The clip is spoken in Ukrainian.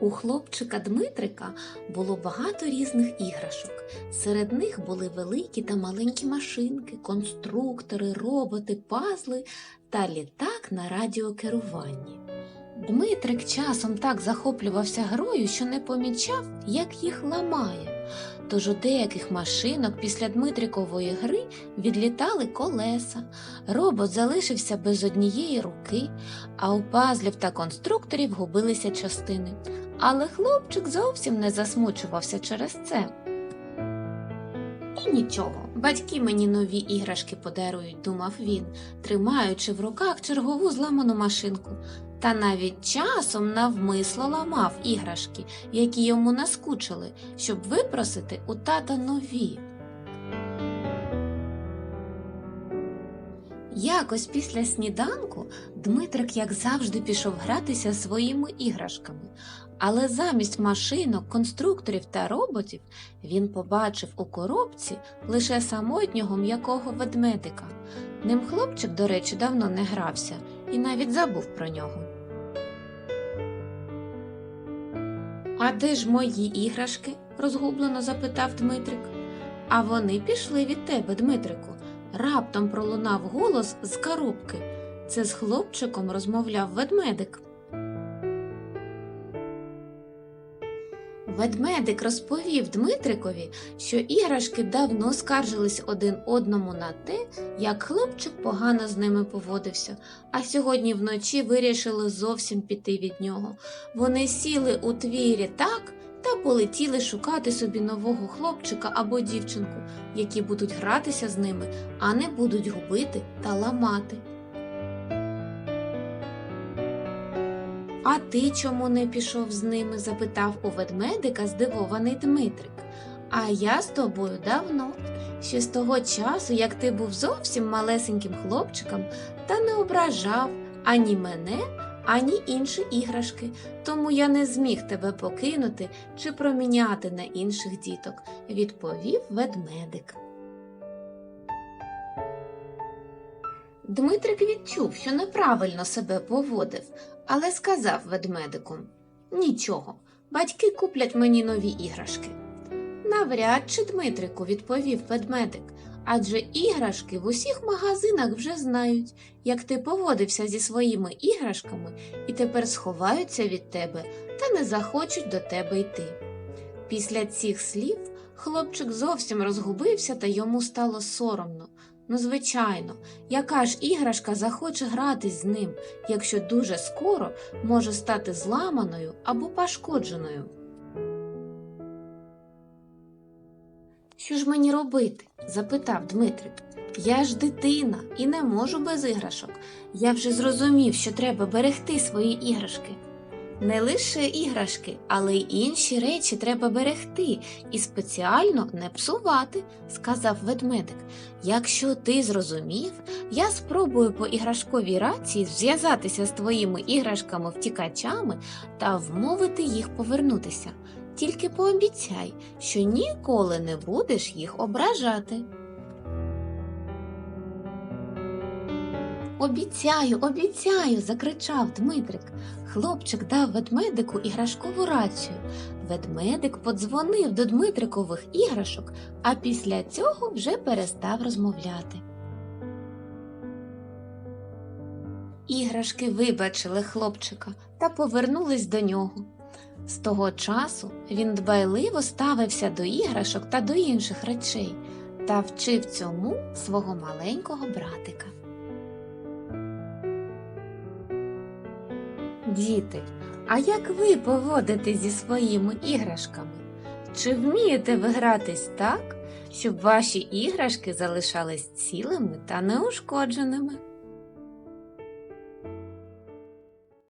У хлопчика Дмитрика було багато різних іграшок. Серед них були великі та маленькі машинки, конструктори, роботи, пазли та літак на радіокеруванні. Дмитрик часом так захоплювався грою, що не помічав, як їх ламає. Тож у деяких машинок після Дмитрикової гри відлітали колеса, робот залишився без однієї руки, а у пазлів та конструкторів губилися частини. Але хлопчик зовсім не засмучувався через це. І нічого, батьки мені нові іграшки подарують, думав він, тримаючи в руках чергову зламану машинку. Та навіть часом навмисло ламав іграшки, які йому наскучили, щоб випросити у тата нові. Якось після сніданку Дмитрик, як завжди, пішов гратися своїми іграшками, але замість машинок, конструкторів та роботів він побачив у коробці лише самотнього м'якого ведмедика. Ним хлопчик, до речі, давно не грався і навіть забув про нього. А де ж мої іграшки? розгублено запитав Дмитрик. А вони пішли від тебе, Дмитрику. Раптом пролунав голос з коробки. Це з хлопчиком розмовляв ведмедик. Ведмедик розповів Дмитрикові, що іграшки давно скаржились один одному на те, як хлопчик погано з ними поводився, а сьогодні вночі вирішили зовсім піти від нього. Вони сіли у твірі так та полетіли шукати собі нового хлопчика або дівчинку, які будуть гратися з ними, а не будуть губити та ламати. А ти чому не пішов з ними? запитав у ведмедика здивований Дмитрик. А я з тобою давно, ще з того часу, як ти був зовсім малесеньким хлопчиком та не ображав ані мене, ані інші іграшки, тому я не зміг тебе покинути чи проміняти на інших діток, відповів ведмедик. Дмитрик відчув, що неправильно себе поводив, але сказав ведмедику Нічого, батьки куплять мені нові іграшки. Навряд чи Дмитрику, відповів ведмедик, адже іграшки в усіх магазинах вже знають, як ти поводився зі своїми іграшками і тепер сховаються від тебе та не захочуть до тебе йти. Після цих слів хлопчик зовсім розгубився та йому стало соромно. Ну, звичайно, яка ж іграшка захоче гратись з ним, якщо дуже скоро може стати зламаною або пошкодженою. Що ж мені робити? запитав Дмитрик. Я ж дитина і не можу без іграшок. Я вже зрозумів, що треба берегти свої іграшки. Не лише іграшки, але й інші речі треба берегти і спеціально не псувати, сказав ведмедик. Якщо ти зрозумів, я спробую по іграшковій рації зв'язатися з твоїми іграшками втікачами та вмовити їх повернутися. Тільки пообіцяй, що ніколи не будеш їх ображати. Обіцяю, обіцяю, закричав Дмитрик. Хлопчик дав ведмедику іграшкову рацію. Ведмедик подзвонив до Дмитрикових іграшок, а після цього вже перестав розмовляти. Іграшки вибачили хлопчика та повернулись до нього. З того часу він дбайливо ставився до іграшок та до інших речей та вчив цьому свого маленького братика. Діти, а як ви поводите зі своїми іграшками? Чи вмієте ви гратись так, щоб ваші іграшки залишались цілими та неушкодженими?